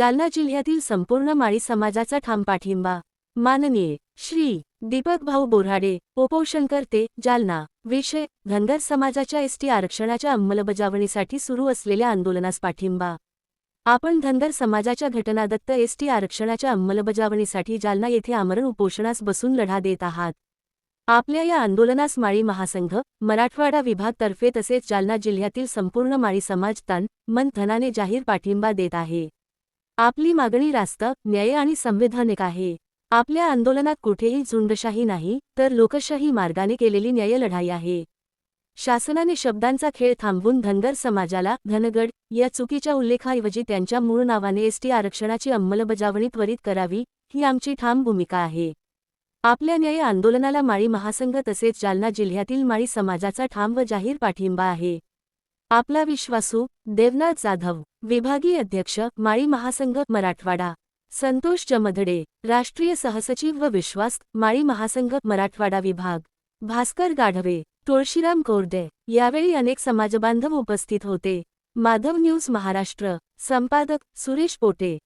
जालना जिल्ह्यातील संपूर्ण माळी समाजाचा ठाम पाठिंबा माननीय श्री दीपक भाऊ बोऱ्हाडे उपोषणकर्ते जालना. विषय धनगर समाजाच्या एसटी आरक्षणाच्या अंमलबजावणीसाठी सुरू असलेल्या आंदोलनास पाठिंबा. आपण धनगर समाजाच्या घटनादत्त एसटी आरक्षणाच्या अंमलबजावणीसाठी जालना येथे आमरण उपोषणास बसून लढा देत आहात. आपल्या या आंदोलनास माळी महासंघ मराठवाडा विभागतर्फे तसेच जालना जिल्ह्यातील संपूर्ण माळी समाज तन मन धनाने जाहीर पाठिंबा देत आहे. आपली मागणी रास्त न्याय आणि संविधानिक आहे. आपल्या आंदोलनात कुठेही झुंडशाही नाही तर लोकशाही मार्गाने केलेली न्याय लढाई आहे. शासनाने शब्दांचा खेळ थांबवून धनगर समाजाला धनगड या चुकीच्या उल्लेखाऐवजी त्यांच्या मूळ नावाने एसटी आरक्षणाची अंमलबजावणी त्वरित करावी ही आमची ठाम भूमिका आहे. आपल्या न्याय आंदोलनाला माळी महासंघ तसेच जालना जिल्ह्यातील माळी समाजाचा ठाम व जाहीर पाठिंबा आहे. आपला विश्वासू देवनाथ जाधव विभागीय अध्यक्ष माळी महासंघ मराठवाडा. संतोष जमधडे राष्ट्रीय सहसचिव व विश्वास माळी महासंघ मराठवाडा विभाग. भास्कर गाढवे तुळशीराम कोरडे यावेळी अनेक समाजबांधव उपस्थित होते. माधव न्यूज महाराष्ट्र. संपादक सुरेश पोटे.